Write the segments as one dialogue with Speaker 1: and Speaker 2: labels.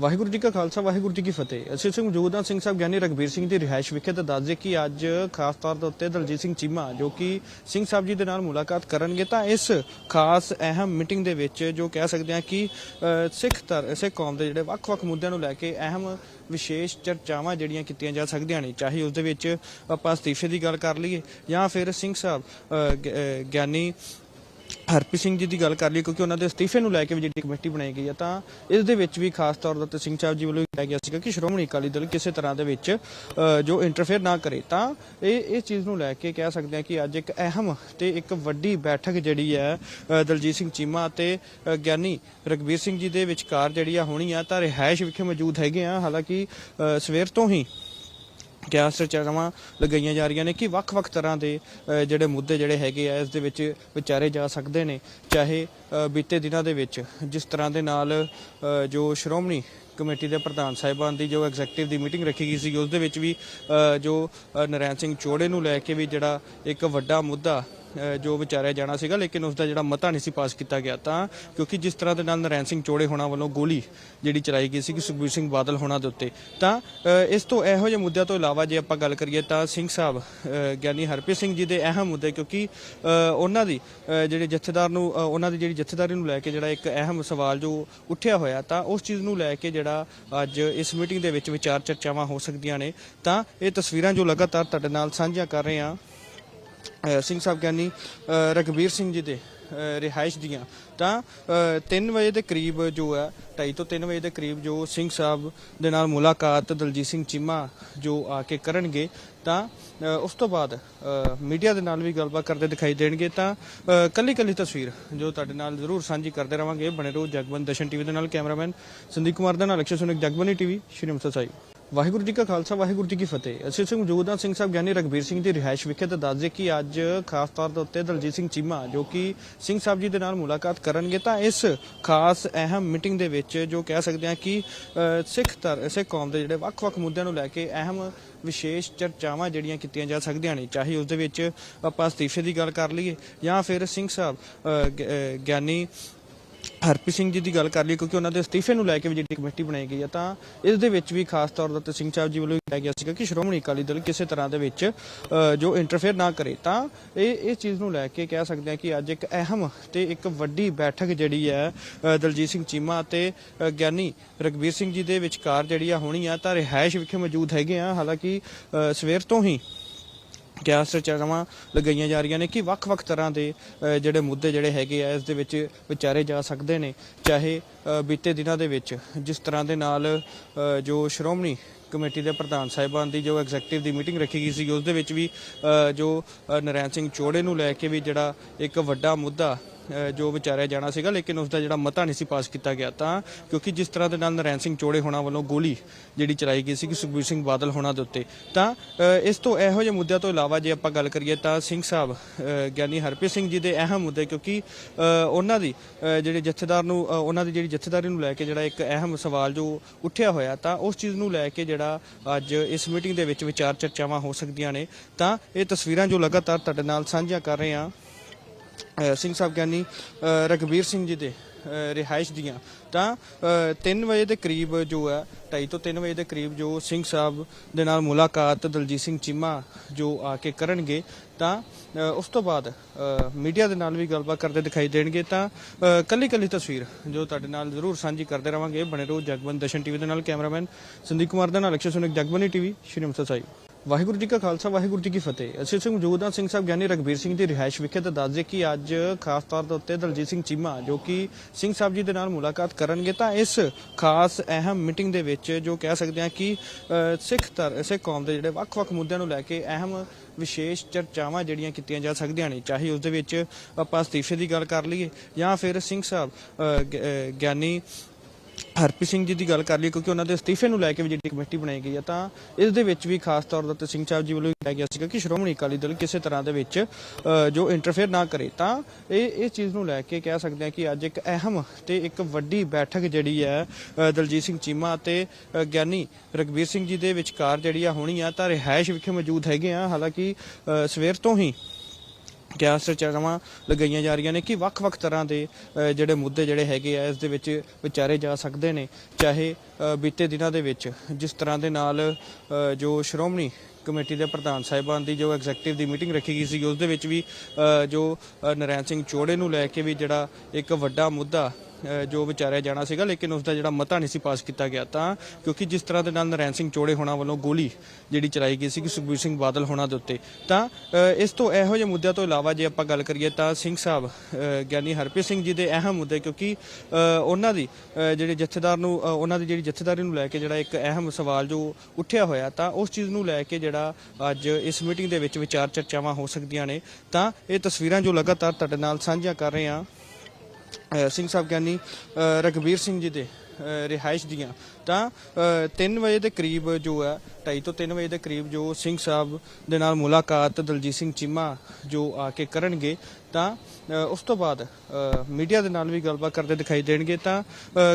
Speaker 1: ਵਾਹਿਗੁਰੂ ਜੀ ਕਾ ਖਾਲਸਾ, ਵਾਹਿਗੁਰੂ ਜੀ ਕੀ ਫਤਿਹ। ਅਸੀਂ ਸਿੰਘ ਮੌਜੂਦਾ ਸਿੰਘ ਸਾਹਿਬ ਗਿਆਨੀ ਰਗਬੀਰ ਸਿੰਘ ਦੀ ਰਿਹਾਇਸ਼ ਵਿਖੇ ਤਾਂ ਦੱਸਦੇ ਕਿ ਅੱਜ ਖਾਸ ਤੌਰ ਦੇ ਉੱਤੇ ਦਲਜੀਤ ਸਿੰਘ ਚੀਮਾ, ਜੋ ਕਿ ਸਿੰਘ ਸਾਹਿਬ ਜੀ ਦੇ ਨਾਲ ਮੁਲਾਕਾਤ ਕਰਨਗੇ, ਤਾਂ ਇਸ ਖਾਸ ਅਹਿਮ ਮੀਟਿੰਗ ਦੇ ਵਿੱਚ ਜੋ ਕਹਿ ਸਕਦੇ ਹਾਂ ਕਿ ਸਿੱਖ ਧਰ, ਸਿੱਖ ਕੌਮ ਦੇ ਜਿਹੜੇ ਵੱਖ-ਵੱਖ ਮੁੱਦਿਆਂ ਨੂੰ ਲੈ ਕੇ ਅਹਿਮ ਵਿਸ਼ੇਸ਼ ਚਰਚਾਵਾਂ ਜਿਹੜੀਆਂ ਕੀਤੀਆਂ ਜਾ ਸਕਦੀਆਂ ਨੇ, ਚਾਹੇ ਉਸ ਦੇ ਵਿੱਚ ਆਪਾਂ ਅਸਤੀਫੇ ਦੀ ਗੱਲ ਕਰ ਲਈਏ ਜਾਂ ਫਿਰ ਸਿੰਘ ਸਾਹਿਬ ਗਿਆਨੀ ਹਰਪ੍ਰੀਤ ਸਿੰਘ ਜੀ ਦੀ ਗੱਲ ਕਰ ਲਈ ਕਿਉਂਕਿ ਉਹਨਾਂ ਦੇ ਅਸਤੀਫੇ ਨੂੰ ਲੈ ਕੇ ਵੀ ਜਿਹੜੀ ਕਮੇਟੀ ਬਣਾਈ ਗਈ ਹੈ ਤਾਂ ਇਸ ਦੇ ਵਿੱਚ ਵੀ ਖਾਸ ਤੌਰ ਤੇ ਸਿੰਘ ਸਾਹਿਬ ਜੀ ਵੱਲੋਂ ਕਿਹਾ ਗਿਆ ਸੀਗਾ ਕਿ ਸ਼੍ਰੋਮਣੀ ਅਕਾਲੀ ਦਲ ਕਿਸੇ ਤਰ੍ਹਾਂ ਦੇ ਵਿੱਚ ਜੋ ਇੰਟਰਫੇਅਰ ਨਾ ਕਰੇ। ਤਾਂ ਇਹ, ਇਸ ਚੀਜ਼ ਨੂੰ ਲੈ ਕੇ ਕਹਿ ਸਕਦੇ ਹਾਂ ਕਿ ਅੱਜ ਇੱਕ ਅਹਿਮ ਤੇ ਇੱਕ ਵੱਡੀ ਬੈਠਕ ਜਿਹੜੀ ਹੈ ਦਲਜੀਤ ਸਿੰਘ ਚੀਮਾ ਅਤੇ ਗਿਆਨੀ ਰਗਬੀਰ ਸਿੰਘ ਜੀ ਦੇ ਵਿਚਕਾਰ ਜਿਹੜੀ ਆ ਹੋਣੀ ਆ, ਤਾਂ ਰਿਹਾਇਸ਼ ਵਿਖੇ ਮੌਜੂਦ ਹੈਗੇ ਆ। ਹਾਲਾਂਕਿ ਸਵੇਰ ਤੋਂ ਹੀ ਕਿਆ ਚਰਚਾਵਾਂ ਲਗਾਈਆਂ ਜਾ ਰਹੀਆਂ ਨੇ ਕਿ ਵੱਖ-ਵੱਖ ਤਰ੍ਹਾਂ ਦੇ ਜਿਹੜੇ ਮੁੱਦੇ ਜਿਹੜੇ ਹੈਗੇ ਆ ਇਸ ਦੇ ਵਿੱਚ ਵਿਚਾਰੇ ਜਾ ਸਕਦੇ ਨੇ ਚਾਹੇ ਬੀਤੇ ਦਿਨਾਂ ਦੇ ਵਿੱਚ। ਜਿਸ ਤਰ੍ਹਾਂ ਦੇ ਨਾਲ ਜੋ ਸ਼੍ਰੋਮਣੀ ਕਮੇਟੀ ਦੇ ਪ੍ਰਧਾਨ ਸਾਹਿਬਾਨ ਦੀ ਜੋ ਐਗਜ਼ੈਕਟਿਵ ਦੀ ਮੀਟਿੰਗ ਰੱਖੀ ਗਈ ਸੀ ਉਸ ਦੇ ਵਿੱਚ ਵੀ ਜੋ ਅ, ਨਰੈਣ ਸਿੰਘ ਚੋੜੇ ਨੂੰ ਲੈ ਕੇ ਵੀ ਜਿਹੜਾ ਇੱਕ ਵੱਡਾ ਮੁੱਦਾ ਜੋ ਵਿਚਾਰਿਆ ਜਾਣਾ ਸੀਗਾ, ਲੇਕਿਨ ਉਸ ਦਾ ਜਿਹੜਾ ਮਤਾ ਨਹੀਂ ਸੀ ਪਾਸ ਕੀਤਾ ਗਿਆ, ਤਾਂ ਕਿਉਂਕਿ ਜਿਸ ਤਰ੍ਹਾਂ ਦੇ ਨਾਲ ਨਰੈਣ ਸਿੰਘ ਚੋੜੇ ਹੋਣਾ ਵੱਲੋਂ ਗੋਲੀ ਜਿਹੜੀ ਚਲਾਈ ਗਈ ਸੀ ਕਿ ਸੁਖਬੀਰ ਸਿੰਘ ਬਾਦਲ ਹੋਣਾ ਦੇ ਉੱਤੇ, ਤਾਂ ਇਸ ਤੋਂ ਇਹੋ ਜਿਹੇ ਮੁੱਦਿਆਂ ਤੋਂ ਇਲਾਵਾ ਜੇ ਆਪਾਂ ਗੱਲ ਕਰੀਏ, ਤਾਂ ਸਿੰਘ ਸਾਹਿਬ ਗਿਆਨੀ ਹਰਪ੍ਰੀਤ ਸਿੰਘ ਜੀ ਦੇ ਅਹਿਮ ਮੁੱਦੇ, ਕਿਉਂਕਿ ਉਹਨਾਂ ਦੀ ਜਿਹੜੇ ਜਥੇਦਾਰ ਨੂੰ ਉਹਨਾਂ ਦੀ ਜਿਹੜੀ ਜਥੇਦਾਰੀ ਨੂੰ ਲੈ ਕੇ ਜਿਹੜਾ ਇੱਕ ਅਹਿਮ ਸਵਾਲ ਜੋ ਉੱਠਿਆ ਹੋਇਆ, ਤਾਂ ਉਸ ਚੀਜ਼ ਨੂੰ ਲੈ ਕੇ ਜਿਹੜਾ ਅੱਜ ਇਸ ਮੀਟਿੰਗ ਦੇ ਵਿੱਚ ਵਿਚਾਰ ਚਰਚਾਵਾਂ ਹੋ ਸਕਦੀਆਂ ਨੇ, ਤਾਂ ਇਹ ਤਸਵੀਰਾਂ ਜੋ ਲਗਾਤਾਰ ਤੁਹਾਡੇ ਨਾਲ ਸਾਂਝੀਆਂ ਕਰ ਰਹੇ ਹਾਂ ਸਿੰਘ ਸਾਹਿਬ ਗਿਆਨੀ ਅ, ਰਘਬੀਰ ਸਿੰਘ ਜੀ ਦੇ ਰਿਹਾਇਸ਼ ਦੀਆਂ। ਤਾਂ 3 ਵਜੇ ਦੇ ਕਰੀਬ ਜੋ ਹੈ 2:30 ਤੋਂ 3 ਵਜੇ ਦੇ ਕਰੀਬ ਜੋ ਸਿੰਘ ਸਾਹਿਬ ਦੇ ਨਾਲ ਮੁਲਾਕਾਤ ਦਲਜੀਤ ਸਿੰਘ ਚੀਮਾ ਜੋ ਆ ਕੇ ਕਰਨਗੇ ਤਾਂ ਉਸ ਤੋਂ ਬਾਅਦ ਮੀਡੀਆ ਦੇ ਨਾਲ ਵੀ ਗੱਲਬਾਤ ਕਰਦੇ ਦਿਖਾਈ ਦੇਣਗੇ। ਤਾਂ ਕੱਲੀ ਕੱਲੀ ਤਸਵੀਰ ਜੋ ਤੁਹਾਡੇ ਨਾਲ ਜ਼ਰੂਰ ਸਾਂਝੀ ਕਰਦੇ ਰਵਾਂਗੇ। ਬਣੇ ਰਹੋ ਜਗਬੰਦ ਦਸ਼ਨ ਟੀਵੀ ਦੇ ਨਾਲ ਕੈਮਰਾਮੈਨ ਸੰਦੀਪ ਕੁਮਾਰ ਦੇ ਨਾਲ ਅਕਸ਼ੇ ਸੁਨਿਕ ਜਗਬਨੀ ਟੀਵੀ ਸ਼੍ਰੀ ਅੰਮ੍ਰਿਤਸਰ ਸਾਹਿਬ। ਵਾਹਿਗੁਰੂ ਜੀ ਕਾ ਖਾਲਸਾ, ਵਾਹਿਗੁਰੂ ਜੀ ਕੀ ਫਤਿਹ। ਅਸੀਂ ਸਿੰਘ ਮੌਜੂਦ ਸਿੰਘ ਸਾਹਿਬ ਗਿਆਨੀ ਰਗਬੀਰ ਸਿੰਘ ਦੀ ਰਿਹਾਇਸ਼ ਵਿਖੇ ਤਾਂ ਦੱਸਦੇ ਕਿ ਅੱਜ ਖਾਸ ਤੌਰ ਦੇ ਉੱਤੇ ਦਲਜੀਤ ਸਿੰਘ ਚੀਮਾ, ਜੋ ਕਿ ਸਿੰਘ ਸਾਹਿਬ ਜੀ ਦੇ ਨਾਲ ਮੁਲਾਕਾਤ ਕਰਨਗੇ, ਤਾਂ ਇਸ ਖਾਸ ਅਹਿਮ ਮੀਟਿੰਗ ਦੇ ਵਿੱਚ ਜੋ ਕਹਿ ਸਕਦੇ ਹਾਂ ਕਿ ਸਿੱਖ ਧਰ, ਸਿੱਖ ਕੌਮ ਦੇ ਜਿਹੜੇ ਵੱਖ-ਵੱਖ ਮੁੱਦਿਆਂ ਨੂੰ ਲੈ ਕੇ ਅਹਿਮ ਵਿਸ਼ੇਸ਼ ਚਰਚਾਵਾਂ ਜਿਹੜੀਆਂ ਕੀਤੀਆਂ ਜਾ ਸਕਦੀਆਂ ਨੇ, ਚਾਹੇ ਉਸ ਦੇ ਵਿੱਚ ਆਪਾਂ ਅਸਤੀਫੇ ਦੀ ਗੱਲ ਕਰ ਲਈਏ ਜਾਂ ਫਿਰ ਸਿੰਘ ਸਾਹਿਬ ਗਿਆਨੀ ਹਰਪ੍ਰੀਤ ਸਿੰਘ ਜੀ ਦੀ ਗੱਲ ਕਰ ਲਈ ਕਿਉਂਕਿ ਉਹਨਾਂ ਦੇ ਅਸਤੀਫੇ ਨੂੰ ਲੈ ਕੇ ਵੀ ਜਿਹੜੀ ਕਮੇਟੀ ਬਣਾਈ ਗਈ ਹੈ ਤਾਂ ਇਸ ਦੇ ਵਿੱਚ ਵੀ ਖਾਸ ਤੌਰ ਦੇ ਸਿੰਘ ਸਾਹਿਬ ਜੀ ਵੱਲੋਂ ਕਿਹਾ ਗਿਆ ਸੀਗਾ ਕਿ ਸ਼੍ਰੋਮਣੀ ਅਕਾਲੀ ਦਲ ਕਿਸੇ ਤਰ੍ਹਾਂ ਦੇ ਵਿੱਚ ਜੋ ਇੰਟਰਫੇਅਰ ਨਾ ਕਰੇ। ਤਾਂ ਇਹ ਇਹ ਚੀਜ਼ ਨੂੰ ਲੈ ਕੇ ਕਹਿ ਸਕਦੇ ਹਾਂ ਕਿ ਅੱਜ ਇੱਕ ਅਹਿਮ ਤੇ ਇੱਕ ਵੱਡੀ ਬੈਠਕ ਜਿਹੜੀ ਹੈ ਦਲਜੀਤ ਸਿੰਘ ਚੀਮਾ ਅਤੇ ਗਿਆਨੀ ਰਗਬੀਰ ਸਿੰਘ ਜੀ ਦੇ ਵਿਚਕਾਰ ਜਿਹੜੀ ਆ ਹੋਣੀ ਆ, ਤਾਂ ਰਿਹਾਇਸ਼ ਵਿਖੇ ਮੌਜੂਦ ਹੈਗੇ ਆ। ਹਾਲਾਂਕਿ ਸਵੇਰ ਤੋਂ ਹੀ ਕਿਆ ਚਰਚਾਵਾਂ ਲਗਾਈਆਂ ਜਾ ਰਹੀਆਂ ਨੇ ਕਿ ਵੱਖ-ਵੱਖ ਤਰ੍ਹਾਂ ਦੇ ਜਿਹੜੇ ਮੁੱਦੇ ਜਿਹੜੇ ਹੈਗੇ ਆ, ਇਸ ਦੇ ਵਿੱਚ ਵਿਚਾਰੇ ਜਾ ਸਕਦੇ ਨੇ, ਚਾਹੇ ਬੀਤੇ ਦਿਨਾਂ ਦੇ ਵਿੱਚ ਜਿਸ ਤਰ੍ਹਾਂ ਦੇ ਨਾਲ ਜੋ ਸ਼੍ਰੋਮਣੀ ਕਮੇਟੀ ਦੇ ਪ੍ਰਧਾਨ ਸਾਹਿਬਾਨ ਦੀ ਜੋ ਐਗਜ਼ੈਕਟਿਵ ਦੀ ਮੀਟਿੰਗ ਰੱਖੀ ਗਈ ਸੀ, ਉਸ ਦੇ ਵਿੱਚ ਵੀ ਜੋ ਨਰੈਣ ਸਿੰਘ ਚੋੜੇ ਨੂੰ ਲੈ ਕੇ ਵੀ ਜਿਹੜਾ ਇੱਕ ਵੱਡਾ ਮੁੱਦਾ ਜੋ ਵਿਚਾਰਿਆ ਜਾਣਾ ਸੀਗਾ, ਲੇਕਿਨ ਉਸ ਦਾ ਜਿਹੜਾ ਮਤਾ ਨਹੀਂ ਸੀ ਪਾਸ ਕੀਤਾ ਗਿਆ, ਤਾਂ ਕਿਉਂਕਿ ਜਿਸ ਤਰ੍ਹਾਂ ਦੇ ਨਾਲ ਨਰੈਣ ਸਿੰਘ ਚੋੜੇ ਹੋਣਾ ਵੱਲੋਂ ਗੋਲੀ ਜਿਹੜੀ ਚਲਾਈ ਗਈ ਸੀ ਕਿ ਸੁਖਬੀਰ ਸਿੰਘ ਬਾਦਲ ਹੋਣਾ ਦੇ ਉੱਤੇ, ਤਾਂ ਇਸ ਤੋਂ ਇਹੋ ਜਿਹੇ ਮੁੱਦਿਆਂ ਤੋਂ ਇਲਾਵਾ ਜੇ ਆਪਾਂ ਗੱਲ ਕਰੀਏ ਤਾਂ ਸਿੰਘ ਸਾਹਿਬ ਗਿਆਨੀ ਹਰਪ੍ਰੀਤ ਸਿੰਘ ਜੀ ਦੇ ਅਹਿਮ ਮੁੱਦੇ, ਕਿਉਂਕਿ ਉਹਨਾਂ ਦੀ ਜਿਹੜੇ ਜਥੇਦਾਰ ਨੂੰ ਉਹਨਾਂ ਦੀ ਜਿਹੜੀ ਜਥੇਦਾਰੀ ਨੂੰ ਲੈ ਕੇ ਜਿਹੜਾ ਇੱਕ ਅਹਿਮ ਸਵਾਲ ਜੋ ਉੱਠਿਆ ਹੋਇਆ, ਤਾਂ ਉਸ ਚੀਜ਼ ਨੂੰ ਲੈ ਕੇ ਜਿਹੜਾ ਅੱਜ ਇਸ ਮੀਟਿੰਗ ਦੇ ਵਿੱਚ ਵਿਚਾਰ ਚਰਚਾਵਾਂ ਹੋ ਸਕਦੀਆਂ ਨੇ ਤਾਂ ਇਹ ਤਸਵੀਰਾਂ ਜੋ ਲਗਾਤਾਰ ਤੁਹਾਡੇ ਨਾਲ ਸਾਂਝੀਆਂ ਕਰ ਰਹੇ ਹਾਂ ਅ, ਸਿੰਘ ਸਾਹਿਬ ਗਿਆਨੀ ਅ, ਰਘਬੀਰ ਸਿੰਘ ਜੀ ਦੇ। ਰਿਹਾਇਸ਼ ਦੀਆਂ। ਤਾਂ 3 ਵਜੇ ਦੇ ਕਰੀਬ ਜੋ ਹੈ 2:30 ਤੋਂ 3 ਵਜੇ ਦੇ ਕਰੀਬ ਜੋ ਸਿੰਘ ਸਾਹਿਬ ਦੇ ਨਾਲ ਮੁਲਾਕਾਤ ਦਲਜੀਤ ਸਿੰਘ ਚੀਮਾ ਜੋ ਆ ਕੇ ਕਰਨਗੇ, ਤਾਂ ਉਸ ਤੋਂ ਬਾਅਦ ਮੀਡੀਆ ਦੇ ਨਾਲ ਵੀ ਗੱਲਬਾਤ ਕਰਦੇ ਦਿਖਾਈ ਦੇਣਗੇ। ਤਾਂ ਕੱਲੀ ਕੱਲੀ ਤਸਵੀਰ ਜੋ ਤੁਹਾਡੇ ਨਾਲ ਜ਼ਰੂਰ ਸਾਂਝੀ ਕਰਦੇ ਰਵਾਂਗੇ। ਬਣੇ ਰਹੋ ਜਗਬੰਦ ਦਸ਼ਨ ਟੀਵੀ ਦੇ ਨਾਲ ਕੈਮਰਾਮੈਨ ਸੰਦੀਪ ਕੁਮਾਰ ਦੇ ਨਾਲ ਅਕਸ਼ੇ ਸੁਨਿਕ ਜਗਬਨੀ ਟੀਵੀ, ਸ਼੍ਰੀ ਅੰਮ੍ਰਿਤਸਰ ਸਾਹਿਬ। ਵਾਹਿਗੁਰੂ ਜੀ ਕਾ ਖਾਲਸਾ, ਵਾਹਿਗੁਰੂ ਜੀ ਕੀ ਫਤਿਹ। ਅਸੀਂ ਸਿੰਘ ਮੌਜੂਦ ਹਾਂ ਸਿੰਘ ਸਾਹਿਬ ਗਿਆਨੀ ਰਗਬੀਰ ਸਿੰਘ ਦੀ ਰਿਹਾਇਸ਼ ਵਿਖੇ ਤਾਂ ਦੱਸਦੇ ਕਿ ਅੱਜ ਖਾਸ ਤੌਰ ਦੇ ਉੱਤੇ ਦਲਜੀਤ ਸਿੰਘ ਚੀਮਾ, ਜੋ ਕਿ ਸਿੰਘ ਸਾਹਿਬ ਜੀ ਦੇ ਨਾਲ ਮੁਲਾਕਾਤ ਕਰਨਗੇ, ਤਾਂ ਇਸ ਖਾਸ ਅਹਿਮ ਮੀਟਿੰਗ ਦੇ ਵਿੱਚ ਜੋ ਕਹਿ ਸਕਦੇ ਹਾਂ ਕਿ ਸਿੱਖ ਧਰ, ਸਿੱਖ ਕੌਮ ਦੇ ਜਿਹੜੇ ਵੱਖ-ਵੱਖ ਮੁੱਦਿਆਂ ਨੂੰ ਲੈ ਕੇ ਅਹਿਮ ਵਿਸ਼ੇਸ਼ ਚਰਚਾਵਾਂ ਜਿਹੜੀਆਂ ਕੀਤੀਆਂ ਜਾ ਸਕਦੀਆਂ ਨੇ, ਚਾਹੇ ਉਸ ਦੇ ਵਿੱਚ ਆਪਾਂ ਅਸਤੀਫੇ ਦੀ ਗੱਲ ਕਰ ਲਈਏ ਜਾਂ ਫਿਰ ਸਿੰਘ ਸਾਹਿਬ ਗਿਆਨੀ ਹਰਪ੍ਰੀਤ ਸਿੰਘ ਜੀ ਦੀ ਗੱਲ ਕਰ ਲਈ ਕਿਉਂਕਿ ਉਹਨਾਂ ਦੇ ਅਸਤੀਫੇ ਨੂੰ ਲੈ ਕੇ ਵੀ ਜਿਹੜੀ ਕਮੇਟੀ ਬਣਾਈ ਗਈ ਹੈ ਤਾਂ ਇਸ ਦੇ ਵਿੱਚ ਵੀ ਖਾਸ ਤੌਰ 'ਤੇ ਸਿੰਘ ਸਾਹਿਬ ਜੀ ਵੱਲੋਂ ਕਿਹਾ ਗਿਆ ਸੀਗਾ ਕਿ ਸ਼੍ਰੋਮਣੀ ਅਕਾਲੀ ਦਲ ਕਿਸੇ ਤਰ੍ਹਾਂ ਦੇ ਵਿੱਚ ਜੋ ਇੰਟਰਫੇਅਰ ਨਾ ਕਰੇ। ਤਾਂ ਇਹ ਇਸ ਚੀਜ਼ ਨੂੰ ਲੈ ਕੇ ਕਹਿ ਸਕਦੇ ਹਾਂ ਕਿ ਅੱਜ ਇੱਕ ਅਹਿਮ ਤੇ ਇੱਕ ਵੱਡੀ ਬੈਠਕ ਜਿਹੜੀ ਹੈ ਦਲਜੀਤ ਸਿੰਘ ਚੀਮਾ ਅਤੇ ਗਿਆਨੀ ਰਗਬੀਰ ਸਿੰਘ ਜੀ ਦੇ ਵਿਚਕਾਰ ਜਿਹੜੀ ਆ ਹੋਣੀ ਆ, ਤਾਂ ਰਿਹਾਇਸ਼ ਵਿਖੇ ਮੌਜੂਦ ਹੈਗੇ ਆ। ਹਾਲਾਂਕਿ ਸਵੇਰ ਤੋਂ ਹੀ ਕਿਆਸ ਚਰਚਾਵਾਂ ਲਗਾਈਆਂ ਜਾ ਰਹੀਆਂ ਨੇ ਕਿ ਵੱਖ-ਵੱਖ ਤਰ੍ਹਾਂ ਦੇ ਜਿਹੜੇ ਮੁੱਦੇ ਜਿਹੜੇ ਹੈਗੇ ਆ, ਇਸ ਦੇ ਵਿੱਚ ਵਿਚਾਰੇ ਜਾ ਸਕਦੇ ਨੇ, ਚਾਹੇ ਬੀਤੇ ਦਿਨਾਂ ਦੇ ਵਿੱਚ। ਜਿਸ ਤਰ੍ਹਾਂ ਦੇ ਨਾਲ ਜੋ ਸ਼੍ਰੋਮਣੀ ਕਮੇਟੀ ਦੇ ਪ੍ਰਧਾਨ ਸਾਹਿਬਾਨ ਦੀ ਜੋ ਐਗਜ਼ੈਕਟਿਵ ਦੀ ਮੀਟਿੰਗ ਰੱਖੀ ਗਈ ਸੀ, ਉਸ ਦੇ ਵਿੱਚ ਵੀ ਜੋ ਨਰੈਣ ਸਿੰਘ ਚੋੜੇ ਨੂੰ ਲੈ ਕੇ ਵੀ ਜਿਹੜਾ ਇੱਕ ਵੱਡਾ ਮੁੱਦਾ ਜੋ ਵਿਚਾਰਿਆ ਜਾਣਾ ਸੀਗਾ, ਲੇਕਿਨ ਉਸ ਦਾ ਜਿਹੜਾ ਮਤਾ ਨਹੀਂ ਸੀ ਪਾਸ ਕੀਤਾ ਗਿਆ, ਤਾਂ ਕਿਉਂਕਿ ਜਿਸ ਤਰ੍ਹਾਂ ਦੇ ਨਾਲ ਨਰੈਣ ਸਿੰਘ ਚੋੜੇ ਹੋਣਾ ਵੱਲੋਂ ਗੋਲੀ ਜਿਹੜੀ ਚਲਾਈ ਗਈ ਸੀ ਸੁਖਬੀਰ ਸਿੰਘ ਬਾਦਲ ਹੋਣਾ ਦੇ ਉੱਤੇ। ਤਾਂ ਇਸ ਤੋਂ ਇਹੋ ਜਿਹੇ ਮੁੱਦਿਆਂ ਤੋਂ ਇਲਾਵਾ ਜੇ ਆਪਾਂ ਗੱਲ ਕਰੀਏ, ਤਾਂ ਸਿੰਘ ਸਾਹਿਬ ਗਿਆਨੀ ਹਰਪ੍ਰੀਤ ਸਿੰਘ ਜੀ ਦੇ ਅਹਿਮ ਮੁੱਦੇ, ਕਿਉਂਕਿ ਉਹਨਾਂ ਦੀ ਜਿਹੜੇ ਜਥੇਦਾਰ ਨੂੰ ਉਹਨਾਂ ਦੀ ਜਿਹੜੀ ਜਥੇਦਾਰੀ ਨੂੰ ਲੈ ਕੇ ਜਿਹੜਾ ਇੱਕ ਅਹਿਮ ਸਵਾਲ ਜੋ ਉੱਠਿਆ ਹੋਇਆ, ਤਾਂ ਉਸ ਚੀਜ਼ ਨੂੰ ਲੈ ਕੇ ਜਿਹੜਾ ਅੱਜ ਇਸ ਮੀਟਿੰਗ ਦੇ ਵਿੱਚ ਵਿਚਾਰ ਚਰਚਾਵਾਂ ਹੋ ਸਕਦੀਆਂ ਨੇ। ਤਾਂ ਇਹ ਤਸਵੀਰਾਂ ਜੋ ਲਗਾਤਾਰ ਤੁਹਾਡੇ ਨਾਲ ਸਾਂਝੀਆਂ ਕਰ ਰਹੇ ਹਾਂ ਸਿੰਘ ਸਾਹਿਬ ਗਿਆਨੀ ਅ, ਸਿੰਘ ਜੀ ਦੇ ਰਿਹਾਇਸ਼ ਦੀਆਂ। ਤਾਂ 3 ਵਜੇ ਦੇ ਕਰੀਬ ਜੋ ਹੈ 2:30 ਤੋਂ 3 ਵਜੇ ਦੇ ਕਰੀਬ ਜੋ ਸਿੰਘ ਸਾਹਿਬ ਦੇ ਨਾਲ ਮੁਲਾਕਾਤ ਦਲਜੀਤ ਸਿੰਘ ਚੀਮਾ ਜੋ ਆ ਕੇ ਕਰਨਗੇ ਤਾਂ ਉਸ ਤੋਂ ਬਾਅਦ ਮੀਡੀਆ ਦੇ ਨਾਲ ਵੀ ਗੱਲਬਾਤ ਕਰਦੇ ਦਿਖਾਈ ਦੇਣਗੇ। ਤਾਂ